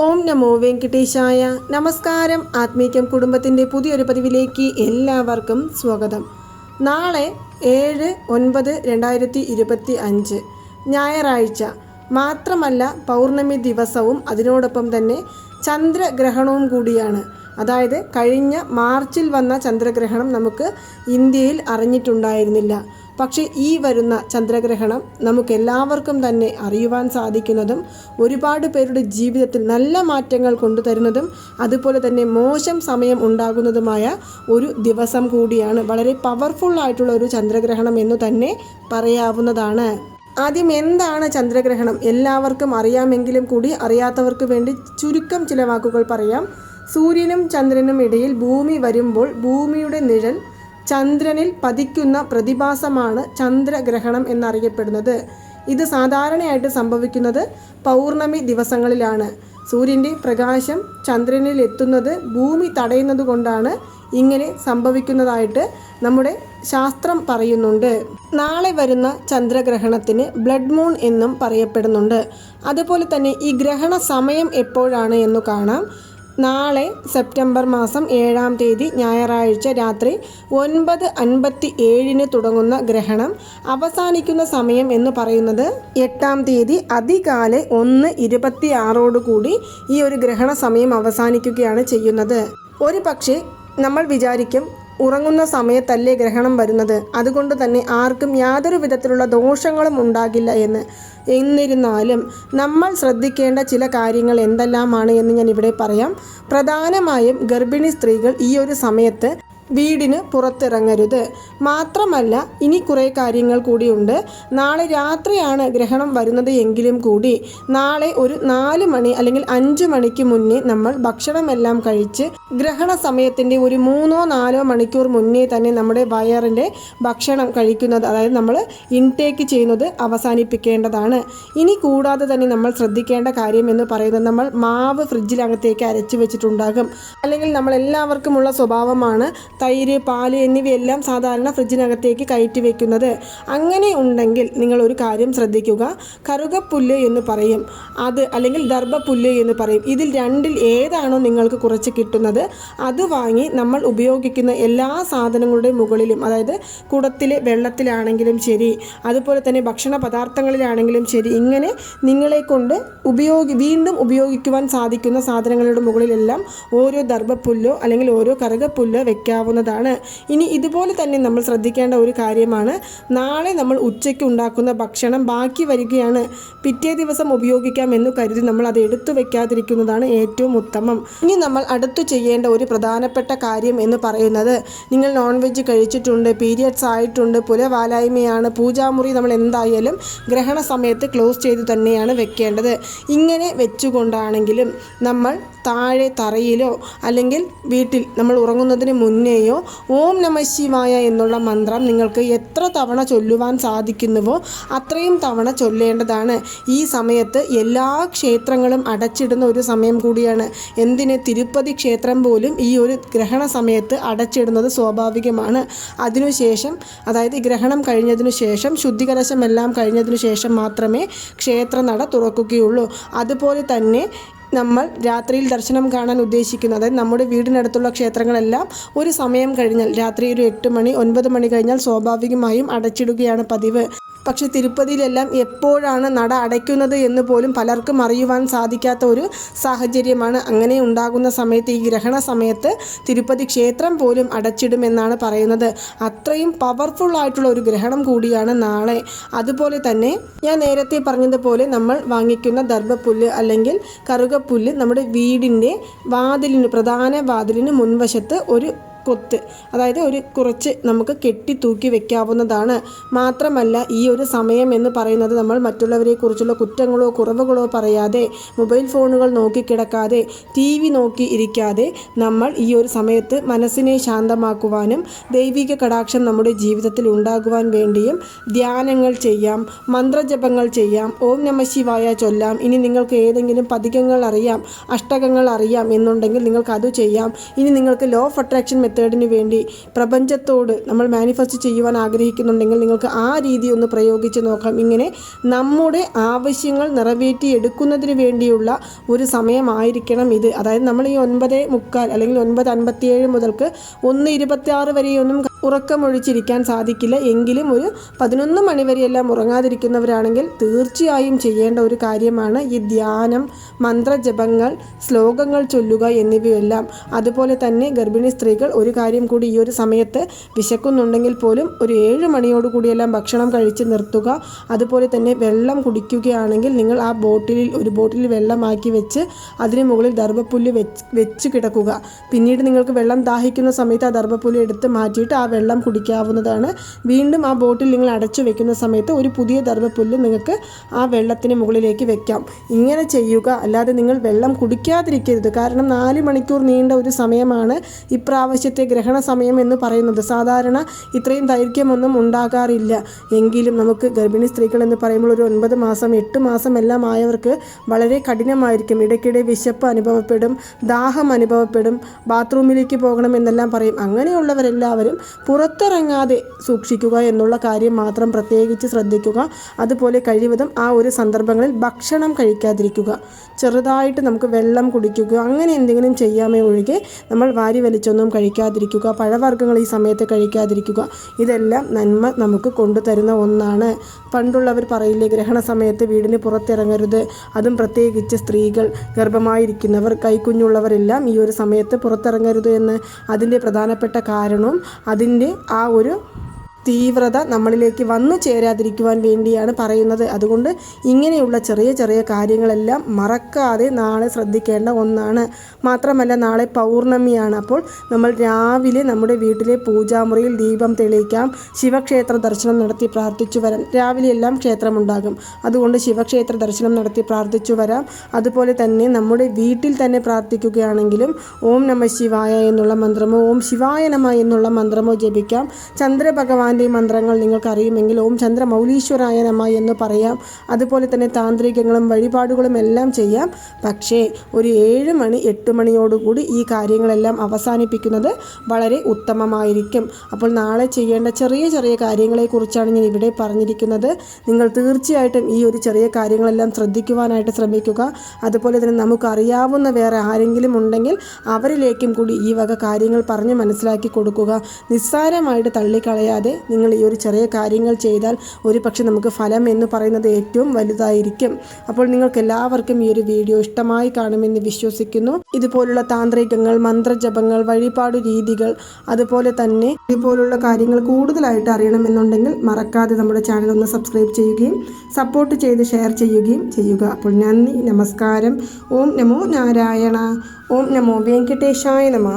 ഓം നമോ വെങ്കടേശായ നമസ്കാരം. ആത്മീക്യം കുടുംബത്തിന്റെ പുതിയൊരു പതിവിലേക്ക് എല്ലാവർക്കും സ്വാഗതം. നാളെ ഏഴ് ഒൻപത് രണ്ടായിരത്തി ഇരുപത്തി അഞ്ച് ഞായറാഴ്ച. മാത്രമല്ല പൗർണമി ദിവസവും അതിനോടൊപ്പം തന്നെ ചന്ദ്രഗ്രഹണവും കൂടിയാണ്. അതായത് കഴിഞ്ഞ മാർച്ചിൽ വന്ന ചന്ദ്രഗ്രഹണം നമുക്ക് ഇന്ത്യയിൽ അറിഞ്ഞിട്ടുണ്ടായിരുന്നില്ല. പക്ഷേ ഈ വരുന്ന ചന്ദ്രഗ്രഹണം നമുക്കെല്ലാവർക്കും തന്നെ അറിയുവാൻ സാധിക്കുന്നതും ഒരുപാട് പേരുടെ ജീവിതത്തിൽ നല്ല മാറ്റങ്ങൾ കൊണ്ടുതരുന്നതും അതുപോലെ തന്നെ മോശം സമയം ഉണ്ടാകുന്നതുമായ ഒരു ദിവസം കൂടിയാണ്. വളരെ പവർഫുൾ ആയിട്ടുള്ള ഒരു ചന്ദ്രഗ്രഹണം എന്ന് തന്നെ പറയാവുന്നതാണ്. ആദ്യം എന്താണ് ചന്ദ്രഗ്രഹണം? എല്ലാവർക്കും അറിയാമെങ്കിലും കൂടി അറിയാത്തവർക്ക് വേണ്ടി ചുരുക്കം ചില വാക്കുകൾ പറയാം. സൂര്യനും ചന്ദ്രനും ഇടയിൽ ഭൂമി വരുമ്പോൾ ഭൂമിയുടെ നിഴൽ ചന്ദ്രനിൽ പതിക്കുന്ന പ്രതിഭാസമാണ് ചന്ദ്രഗ്രഹണം എന്നറിയപ്പെടുന്നത്. ഇത് സാധാരണയായിട്ട് സംഭവിക്കുന്നത് പൗർണമി ദിവസങ്ങളിലാണ്. സൂര്യന്റെ പ്രകാശം ചന്ദ്രനിൽ എത്തുന്നത് ഭൂമി തടയുന്നത് കൊണ്ടാണ് ഇങ്ങനെ സംഭവിക്കുന്നതായിട്ട് നമ്മുടെ ശാസ്ത്രം പറയുന്നുണ്ട്. നാളെ വരുന്ന ചന്ദ്രഗ്രഹണത്തിന് ബ്ലഡ് മൂൺ എന്നും പറയപ്പെടുന്നുണ്ട്. അതുപോലെ തന്നെ ഈ ഗ്രഹണ സമയം എപ്പോഴാണ് എന്ന് കാണാം. നാളെ സെപ്റ്റംബർ മാസം ഏഴാം തീയതി ഞായറാഴ്ച രാത്രി ഒൻപത് അൻപത്തി ഏഴിന് തുടങ്ങുന്ന ഗ്രഹണം അവസാനിക്കുന്ന സമയം എന്ന് പറയുന്നത് എട്ടാം തീയതി അതികാലെ ഒന്ന് ഇരുപത്തി ആറോടുകൂടി ഈ ഒരു ഗ്രഹണ സമയം അവസാനിക്കുകയാണ് ചെയ്യുന്നത്. ഒരു പക്ഷേ നമ്മൾ വിചാരിക്കും ഉറങ്ങുന്ന സമയത്തല്ലേ ഗ്രഹണം വരുന്നത്? അതുകൊണ്ട് തന്നെ ആർക്കും യാതൊരു വിധത്തിലുള്ള ദോഷങ്ങളും ഉണ്ടാകില്ല എന്ന്. എന്നിരുന്നാലും നമ്മൾ ശ്രദ്ധിക്കേണ്ട ചില കാര്യങ്ങൾ എന്തെല്ലാമാണ് എന്ന് ഞാൻ ഇവിടെ പറയാം. പ്രധാനമായും ഗർഭിണി സ്ത്രീകൾ ഈ ഒരു സമയത്ത് വീടിന് പുറത്തിറങ്ങരുത്. മാത്രമല്ല ഇനി കുറേ കാര്യങ്ങൾ കൂടിയുണ്ട്. നാളെ രാത്രിയാണ് ഗ്രഹണം വരുന്നത് എങ്കിലും കൂടി നാളെ ഒരു നാല് മണി അല്ലെങ്കിൽ അഞ്ച് മണിക്ക് മുന്നേ നമ്മൾ ഭക്ഷണമെല്ലാം കഴിച്ച് ഗ്രഹണ സമയത്തിന്റെ ഒരു മൂന്നോ നാലോ മണിക്കൂർ മുന്നേ തന്നെ നമ്മുടെ വയറിന്റെ ഭക്ഷണം കഴിക്കുന്നത് അതായത് നമ്മൾ ഇൻടേക്ക് ചെയ്യുന്നത് അവസാനിപ്പിക്കേണ്ടതാണ്. ഇനി കൂടാതെ തന്നെ നമ്മൾ ശ്രദ്ധിക്കേണ്ട കാര്യം എന്ന് പറയുന്നത് നമ്മൾ മാവ് ഫ്രിഡ്ജിലകത്തേക്ക് അരച്ചു വെച്ചിട്ടുണ്ടാകും. അല്ലെങ്കിൽ നമ്മൾ എല്ലാവർക്കുമുള്ള സ്വഭാവമാണ് തൈര് പാൽ എന്നിവയെല്ലാം സാധാരണ ഫ്രിഡ്ജിനകത്തേക്ക് കയറ്റി വയ്ക്കുന്നത് അങ്ങനെ ഉണ്ടെങ്കിൽ നിങ്ങൾ ഒരു കാര്യം ശ്രദ്ധിക്കുക. കറുകപ്പുല്ല് എന്ന് പറയും. അത് അല്ലെങ്കിൽ ദർഭപ്പുല്ല് എന്ന് പറയും. ഇതിൽ രണ്ടിൽ ഏതാണോ നിങ്ങൾക്ക് കുറച്ച് കിട്ടുന്നത്. അത് വാങ്ങി നമ്മൾ ഉപയോഗിക്കുന്ന എല്ലാ സാധനങ്ങളുടെ മുകളിലും അതായത് കുടത്തിലെ വെള്ളത്തിലാണെങ്കിലും ശരി അതുപോലെ തന്നെ ഭക്ഷണ പദാർത്ഥങ്ങളിലാണെങ്കിലും ശരി ഇങ്ങനെ നിങ്ങളെ കൊണ്ട് ഉപയോഗി വീണ്ടും ഉപയോഗിക്കുവാൻ സാധിക്കുന്ന സാധനങ്ങളുടെ മുകളിലെല്ലാം ഓരോ ദർഭപ്പുല്ലോ അല്ലെങ്കിൽ ഓരോ കറുകപ്പുല്ലോ വെക്കാവുന്നതാണ് ഇനി ഇതുപോലെ തന്നെ നമ്മൾ ശ്രദ്ധിക്കേണ്ട ഒരു കാര്യമാണ്. നാളെ നമ്മൾ ഉച്ചയ്ക്ക് ഉണ്ടാക്കുന്ന ഭക്ഷണം ബാക്കി വരികയാണ്. പിറ്റേ ദിവസം ഉപയോഗിക്കാം എന്ന് കരുതി നമ്മൾ അത് എടുത്തു വെക്കാതിരിക്കുന്നതാണ് ഏറ്റവും ഉത്തമം. ഇനി നമ്മൾ അടുത്തു ചെയ്യേണ്ട ഒരു പ്രധാനപ്പെട്ട കാര്യം എന്ന് പറയുന്നത് നിങ്ങൾ നോൺ വെജ് കഴിച്ചിട്ടുണ്ട് പീരിയഡ്സ് ആയിട്ടുണ്ട് പുലവാലായ്മയാണ് പൂജാമുറി നമ്മൾ എന്തായാലും ഗ്രഹണ സമയത്ത് ക്ലോസ് ചെയ്ത് തന്നെയാണ് വെക്കേണ്ടത്. ഇങ്ങനെ വെച്ചുകൊണ്ടാണെങ്കിലും നമ്മൾ താഴെ തറയിലോ അല്ലെങ്കിൽ വീട്ടിൽ നമ്മൾ ഉറങ്ങുന്നതിന് മുന്നേയോ ഓം നമ ശിവായ എന്നുള്ള മന്ത്രം നിങ്ങൾക്ക് എത്ര തവണ ചൊല്ലുവാൻ സാധിക്കുന്നുവോ അത്രയും തവണ ചൊല്ലേണ്ടതാണ്. ഈ സമയത്ത് എല്ലാ ക്ഷേത്രങ്ങളും അടച്ചിടുന്ന ഒരു സമയം കൂടിയാണ്. എന്തിന് തിരുപ്പതി ക്ഷേത്രം പോലും ഈ ഒരു ഗ്രഹണ സമയത്ത് അടച്ചിടുന്നത് സ്വാഭാവികമാണ്. അതിനുശേഷം അതായത് ഗ്രഹണം കഴിഞ്ഞതിനു ശേഷം ശുദ്ധികലശമെല്ലാം കഴിഞ്ഞതിനു ശേഷം മാത്രമേ ക്ഷേത്രനട തുറക്കുകയുള്ളൂ. അതുപോലെ തന്നെ നമ്മൾ രാത്രിയിൽ ദർശനം കാണാൻ ഉദ്ദേശിക്കുന്നത്. നമ്മുടെ വീടിനടുത്തുള്ള ക്ഷേത്രങ്ങളെല്ലാം ഒരു സമയം കഴിഞ്ഞാൽ രാത്രി ഒരു എട്ട് മണി ഒൻപത് മണി കഴിഞ്ഞാൽ സ്വാഭാവികമായും അടച്ചിടുകയാണ് പതിവ്. പക്ഷേ തിരുപ്പതിയിലെല്ലാം എപ്പോഴാണ് നട അടയ്ക്കുന്നത് എന്ന് പോലും പലർക്കും അറിയുവാൻ സാധിക്കാത്ത ഒരു സാഹചര്യമാണ് അങ്ങനെ ഉണ്ടാകുന്ന സമയത്ത് ഈ ഗ്രഹണ സമയത്ത് തിരുപ്പതി ക്ഷേത്രം പോലും അടച്ചിടുമെന്നാണ് പറയുന്നത്. അത്രയും പവർഫുൾ ആയിട്ടുള്ള ഒരു ഗ്രഹണം കൂടിയാണ് നാളെ. അതുപോലെ തന്നെ ഞാൻ നേരത്തെ പറഞ്ഞതുപോലെ നമ്മൾ വാങ്ങിക്കുന്ന ദർഭപ്പുല്ല് അല്ലെങ്കിൽ കറുകപ്പുല്ല് നമ്മുടെ വീടിന്റെ വാതിലിന് പ്രധാന വാതിലിന് മുൻവശത്ത് ഒരു കൊത്ത്. അതായത് ഒരു കുറച്ച് നമുക്ക് കെട്ടി തൂക്കി വെക്കാവുന്നതാണ്. മാത്രമല്ല ഈ ഒരു സമയം എന്ന് പറയുന്നത് നമ്മൾ മറ്റുള്ളവരെ കുറിച്ചുള്ള കുറ്റങ്ങളോ കുറവുകളോ പറയാതെ മൊബൈൽ ഫോണുകൾ നോക്കി കിടക്കാതെ ടി വി നോക്കി ഇരിക്കാതെ നമ്മൾ ഈ ഒരു സമയത്ത് മനസ്സിനെ ശാന്തമാക്കുവാനും ദൈവിക കടാക്ഷം നമ്മുടെ ജീവിതത്തിൽ ഉണ്ടാകുവാൻ വേണ്ടിയും ധ്യാനങ്ങൾ ചെയ്യാം മന്ത്രജപങ്ങൾ ചെയ്യാം ഓം നമ ശിവായ ചൊല്ലാം. ഇനി നിങ്ങൾക്ക് ഏതെങ്കിലും പതികങ്ങൾ അറിയാം അഷ്ടകങ്ങൾ അറിയാം എന്നുണ്ടെങ്കിൽ നിങ്ങൾക്ക് അത് ചെയ്യാം. ഇനി നിങ്ങൾക്ക് ലോ ഓഫ് അട്രാക്ഷൻ മെത്തേഡ് മെത്തേഡിന് വേണ്ടി പ്രപഞ്ചത്തോട് നമ്മൾ മാനിഫെസ്റ്റ് ചെയ്യുവാൻ ആഗ്രഹിക്കുന്നുണ്ടെങ്കിൽ നിങ്ങൾക്ക് ആ രീതി ഒന്ന് പ്രയോഗിച്ച് നോക്കാം. ഇങ്ങനെ നമ്മുടെ ആവശ്യങ്ങൾ നിറവേറ്റി നിറവേറ്റിയെടുക്കുന്നതിന് വേണ്ടിയുള്ള ഒരു സമയമായിരിക്കണം ഇത്. അതായത് നമ്മൾ ഈ ഒൻപത് മുക്കാൽ അല്ലെങ്കിൽ ഒൻപത് അൻപത്തിയേഴ് മുതൽക്ക് ഒന്ന് ഇരുപത്തി വരെയൊന്നും ഉറക്കമൊഴിച്ചിരിക്കാൻ സാധിക്കില്ല. എങ്കിലും ഒരു പതിനൊന്ന് മണിവരെയെല്ലാം ഉറങ്ങാതിരിക്കുന്നവരാണെങ്കിൽ തീർച്ചയായും ചെയ്യേണ്ട ഒരു കാര്യമാണ് ഈ ധ്യാനം മന്ത്രജപങ്ങൾ ശ്ലോകങ്ങൾ ചൊല്ലുക എന്നിവയെല്ലാം. അതുപോലെ തന്നെ ഗർഭിണി സ്ത്രീകൾ ഒരു കാര്യം കൂടി ഈ ഒരു സമയത്ത് വിശക്കുന്നുണ്ടെങ്കിൽ പോലും ഒരു ഏഴ് മണിയോടുകൂടിയെല്ലാം ഭക്ഷണം കഴിച്ച് നിർത്തുക. അതുപോലെ തന്നെ വെള്ളം കുടിക്കുകയാണെങ്കിൽ നിങ്ങൾ ആ ബോട്ടിലിൽ ഒരു ബോട്ടിൽ വെള്ളമാക്കി വെച്ച് അതിന് മുകളിൽ ദർഭപ്പുല്ല് വെച്ച് വെച്ച് കിടക്കുക. പിന്നീട് നിങ്ങൾക്ക് വെള്ളം ദാഹിക്കുന്ന സമയത്ത് ആ ദർഭപ്പുല്ല് എടുത്ത് മാറ്റിയിട്ട് ആ വെള്ളം കുടിക്കാവുന്നതാണ്. വീണ്ടും ആ ബോട്ടിൽ നിങ്ങൾ അടച്ചു വെക്കുന്ന സമയത്ത് ഒരു പുതിയ ദർഭപ്പുല്ല് നിങ്ങൾക്ക് ആ വെള്ളത്തിന് മുകളിലേക്ക് വെക്കാം. ഇങ്ങനെ ചെയ്യുക. അല്ലാതെ നിങ്ങൾ വെള്ളം കുടിക്കാതിരിക്കരുത്. കാരണം നാല് മണിക്കൂർ നീണ്ട ഒരു സമയമാണ് ഇപ്രാവശ്യത്തെ ഗ്രഹണ സമയം എന്ന് പറയുന്നത്. സാധാരണ ഇത്രയും ദൈർഘ്യമൊന്നും ഉണ്ടാകാറില്ല. എങ്കിലും നമുക്ക് ഗർഭിണി സ്ത്രീകൾ എന്ന് പറയുമ്പോൾ ഒരു ഒൻപത് മാസം എട്ട് മാസം എല്ലാം ആയവർക്ക് വളരെ കഠിനമായിരിക്കും. ഇടയ്ക്കിടെ വിശപ്പ് അനുഭവപ്പെടും ദാഹം അനുഭവപ്പെടും ബാത്റൂമിലേക്ക് പോകണം എന്നെല്ലാം പറയും. അങ്ങനെയുള്ളവരെല്ലാവരും പുറത്തിറങ്ങാതെ സൂക്ഷിക്കുക എന്നുള്ള കാര്യം മാത്രം പ്രത്യേകിച്ച് ശ്രദ്ധിക്കുക. അതുപോലെ കഴിവതും ആ ഒരു സന്ദർഭങ്ങളിൽ ഭക്ഷണം കഴിക്കാതിരിക്കുക. ചെറുതായിട്ട് നമുക്ക് വെള്ളം കുടിക്കുക അങ്ങനെ എന്തെങ്കിലും ചെയ്യാമേ ഒഴികെ നമ്മൾ വാരി വലിച്ചൊന്നും കഴിക്കാതിരിക്കുക പഴവർഗങ്ങൾ ഈ സമയത്ത് കഴിക്കാതിരിക്കുക. ഇതെല്ലാം നന്മ നമുക്ക് കൊണ്ടുതരുന്ന ഒന്നാണ്. പണ്ടുള്ളവർ പറയില്ലേ ഗ്രഹണ സമയത്ത് വീടിന് പുറത്തിറങ്ങരുത്. അതും പ്രത്യേകിച്ച് സ്ത്രീകൾ. ഗർഭമായിരിക്കുന്നവർ കൈക്കുഞ്ഞുള്ളവരെല്ലാം ഈ ഒരു സമയത്ത് പുറത്തിറങ്ങരുത് എന്ന്. അതിന്റെ പ്രധാനപ്പെട്ട കാരണവും അതിന്റെ ആ ഒരു തീവ്രത നമ്മളിലേക്ക് വന്നു ചേരാതിരിക്കുവാൻ വേണ്ടിയാണ് പറയുന്നത്. അതുകൊണ്ട് ഇങ്ങനെയുള്ള ചെറിയ ചെറിയ കാര്യങ്ങളെല്ലാം മറക്കാതെ നാളെ ശ്രദ്ധിക്കേണ്ട ഒന്നാണ്. മാത്രമല്ല നാളെ പൗർണമിയാണ്. അപ്പോൾ നമ്മൾ രാവിലെ നമ്മുടെ വീട്ടിലെ പൂജാമുറിയിൽ ദീപം തെളിയിക്കാം. ശിവക്ഷേത്ര ദർശനം നടത്തി പ്രാർത്ഥിച്ചു വരാം. രാവിലെ എല്ലാം ക്ഷേത്രമുണ്ടാകും. അതുകൊണ്ട് ശിവക്ഷേത്ര ദർശനം നടത്തി പ്രാർത്ഥിച്ചു വരാം. അതുപോലെ തന്നെ നമ്മുടെ വീട്ടിൽ തന്നെ പ്രാർത്ഥിക്കുകയാണെങ്കിലും ഓം നമ ശിവായ എന്നുള്ള മന്ത്രമോ ഓം ശിവായ നമ എന്നുള്ള മന്ത്രമോ ജപിക്കാം. ചന്ദ്രഭഗവാന്റെ മന്ത്രങ്ങൾ നിങ്ങൾക്കറിയുമെങ്കിൽ ഓം ചന്ദ്രമൗലീശ്വരായ നമ എന്ന് പറയാം. അതുപോലെ തന്നെ താന്ത്രികങ്ങളും വഴിപാടുകളും എല്ലാം ചെയ്യാം. പക്ഷേ ഒരു ഏഴ് മണി എട്ട് മണിയോടുകൂടി ഈ കാര്യങ്ങളെല്ലാം അവസാനിപ്പിക്കുന്നത് വളരെ ഉത്തമമായിരിക്കും. അപ്പോൾ നാളെ ചെയ്യേണ്ട ചെറിയ ചെറിയ കാര്യങ്ങളെക്കുറിച്ചാണ് ഞാൻ ഇവിടെ പറഞ്ഞിരിക്കുന്നത്. നിങ്ങൾ തീർച്ചയായിട്ടും ഈ ഒരു ചെറിയ കാര്യങ്ങളെല്ലാം ശ്രദ്ധിക്കുവാനായിട്ട് ശ്രമിക്കുക. അതുപോലെ തന്നെ നമുക്കറിയാവുന്ന വേറെ ആരെങ്കിലും ഉണ്ടെങ്കിൽ അവരിലേക്കും കൂടി ഈ വക കാര്യങ്ങൾ പറഞ്ഞ് മനസ്സിലാക്കി കൊടുക്കുക. നിസ്സാരമായിട്ട് തള്ളിക്കളയാതെ നിങ്ങൾ ഈ ഒരു ചെറിയ കാര്യങ്ങൾ ചെയ്താൽ ഒരു പക്ഷേ നമുക്ക് ഫലം എന്ന് പറയുന്നത് ഏറ്റവും വലുതായിരിക്കും. അപ്പോൾ നിങ്ങൾക്ക് എല്ലാവർക്കും ഈ ഒരു വീഡിയോ ഇഷ്ടമായി കാണുമെന്ന് വിശ്വസിക്കുന്നു. ഇതുപോലുള്ള താന്ത്രികങ്ങൾ മന്ത്രജപങ്ങൾ വഴിപാട് രീതികൾ അതുപോലെ തന്നെ ഇതുപോലുള്ള കാര്യങ്ങൾ കൂടുതലായിട്ട് അറിയണമെന്നുണ്ടെങ്കിൽ മറക്കാതെ നമ്മുടെ ചാനൽ ഒന്ന് സബ്സ്ക്രൈബ് ചെയ്യുകയും സപ്പോർട്ട് ചെയ്ത് ഷെയർ ചെയ്യുകയും ചെയ്യുക. അപ്പോൾ നന്ദി നമസ്കാരം. ഓം നമോ നാരായണ. ഓം നമോ വെങ്കടേശായ നമ.